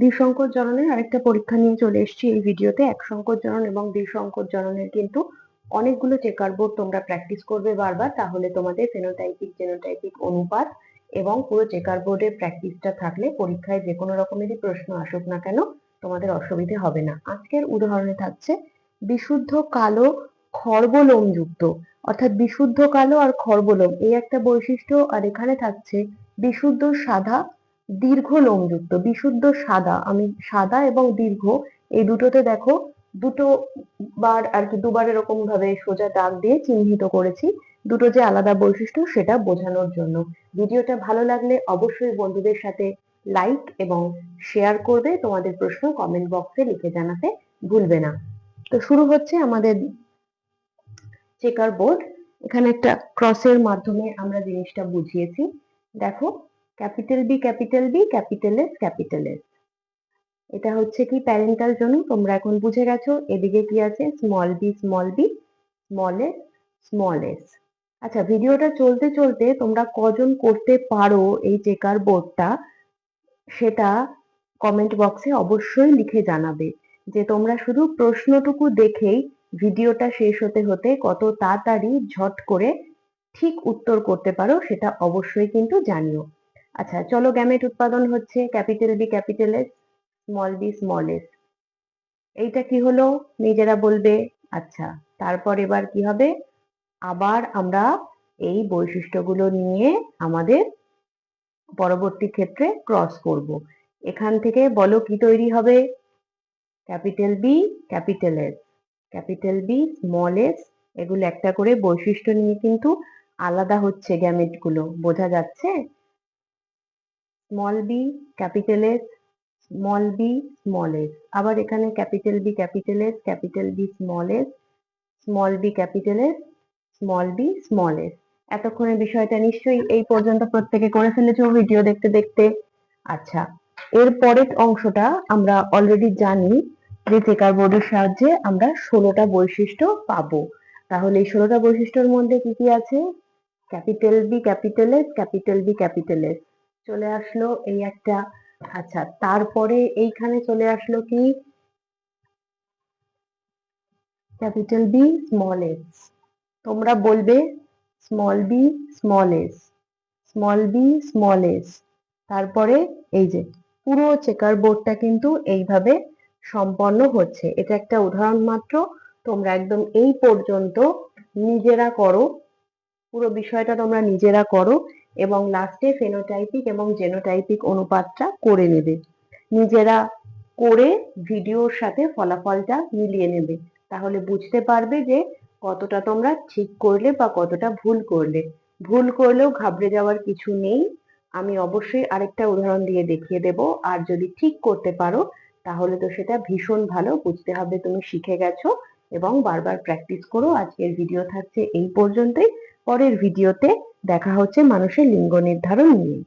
দ্বিসংকর জননের আরেকটা পরীক্ষা নিয়ে চলে এসেছি এই ভিডিওতে। এক সংকর জনন এবং দ্বিসংকর জননের কিন্তু অনেকগুলো চেকার বোর্ড তোমরা প্র্যাকটিস করবে বারবার। তাহলে তোমাদের ফেনোটাইপিক জেনোটাইপিক অনুপাত এবং পুরো চেকার বোর্ডের প্র্যাকটিসটা থাকলে পরীক্ষায় যে কোনো রকমেরই প্রশ্ন আসুক না কেন, তোমাদের অসুবিধে হবে না। আজকের উদাহরণে থাকছে, বিশুদ্ধ কালো খর্বলোমযুক্ত অর্থাৎ বিশুদ্ধ কালো আর খর্বলোম, এই একটা বৈশিষ্ট্য। আর এখানে থাকছে, বিশুদ্ধ সাদা দীর্ঘ লোমযুক্ত, বিশুদ্ধ সাদা। আমি সাদা এবং দীর্ঘ, এই দুটোতে দেখো দুটো বার আর কি দুবার এরকম ভাবে সোজা দাগ দিয়ে চিহ্নিত করেছি। দুটো যে আলাদা বৈশিষ্ট্য সেটা বোঝানোর জন্য। ভিডিওটা ভালো লাগলে অবশ্যই বন্ধুদের সাথে লাইক এবং শেয়ার করবে। তোমাদের প্রশ্ন কমেন্ট বক্সে লিখে জানাতে ভুলবে না। তো শুরু হচ্ছে আমাদের চেকার বোর্ড এখানে একটা ক্রসের মাধ্যমে আমরা জিনিসটা বুঝিয়েছি। দেখো capital B capital B capital S capital S এটা হচ্ছে কি প্যারেন্টাল জন্য তোমরা এখন বুঝে গেছো। এদিকে কি আছে? Small B small B small S small S আচ্ছা ভিডিওটা চলতে চলতে তোমরা কজন করতে পারো এই চেকার বোর্ডটা সেটা কমেন্ট বক্সে অবশ্যই লিখে জানাবে যে তোমরা শুধু প্রশ্নটুকু দেখেই ভিডিওটা শেষ হতে হতে কত তাড়াতাড়ি ঝট করে ঠিক উত্তর করতে পারো, সেটা অবশ্যই কিন্তু জানিও। আচ্ছা চলো গ্যামেট উৎপাদন হচ্ছে capital B capital S small B small S এইটা কি হলো? নিজেরা বলবে আচ্ছা তারপর এবার কি হবে? আবার আমরা এই বৈশিষ্ট্যগুলো নিয়ে আমাদের পরবর্তী ক্ষেত্রে ক্রস করব। এখান থেকে বলো কি তৈরি হবে? Capital B capital S capital B small S এগুলো একটা করে বৈশিষ্ট্য নিয়ে কিন্তু আলাদা হচ্ছে গ্যামেটগুলো বোঝা যাচ্ছে? Small B capital S small B small S আবার এখানে capital B capital S capital B small S small B capital S small B small S এতক্ষণে বিষয়টা নিশ্চয়ই এই পর্যন্ত প্রত্যেকে করে ফেলেছো ভিডিও দেখতে দেখতে। আচ্ছা এর পরের অংশটা আমরা অলরেডি জানি যে চেকার বোর্ডের সাহায্যে আমরা ষোলোটা বৈশিষ্ট্য পাবো। তাহলে এই ষোলোটা বৈশিষ্ট্যর মধ্যে কি কি আছে? Capital B capital S capital B capital S চলে আসলো এই একটা আচ্ছা তারপরে এইখানে চলে আসলো কি? ক্যাপিটাল বি স্মল এস তোমরা বলবে small B small S small B small S তারপরে এই যে, পুরো চেকার বোর্ডটা কিন্তু এইভাবে সম্পন্ন হচ্ছে। এটা একটা উদাহরণ মাত্র। তোমরা একদম এই পর্যন্ত নিজেরা করো। পুরো বিষয়টা তোমরা নিজেরা করো। এবং লাস্টে ফেনোটাইপিক এবং জেনোটাইপিক অনুপাতটা করে নেবে। নিজেরা করে ভিডিওর সাথে ফলাফলটা মিলিয়ে নেবে। তাহলে বুঝতে পারবে যে কতটা তোমরা ঠিক করলে বা কতটা ভুল করলে। ভুল করলেও ঘাবড়ে যাওয়ার কিছু নেই। আমি অবশ্যই আরেকটা উদাহরণ দিয়ে দেখিয়ে দেব। আর যদি ঠিক করতে পারো, তাহলে তো সেটা ভীষণ ভালো। বুঝতে হবে তুমি শিখে গেছো এবং বারবার প্র্যাকটিস করো। আজকের ভিডিও থাকছে এই পর্যন্তই। পরের ভিডিওতে দেখা হচ্ছে মানুষের লিঙ্গ নির্ধারণ নিয়ে।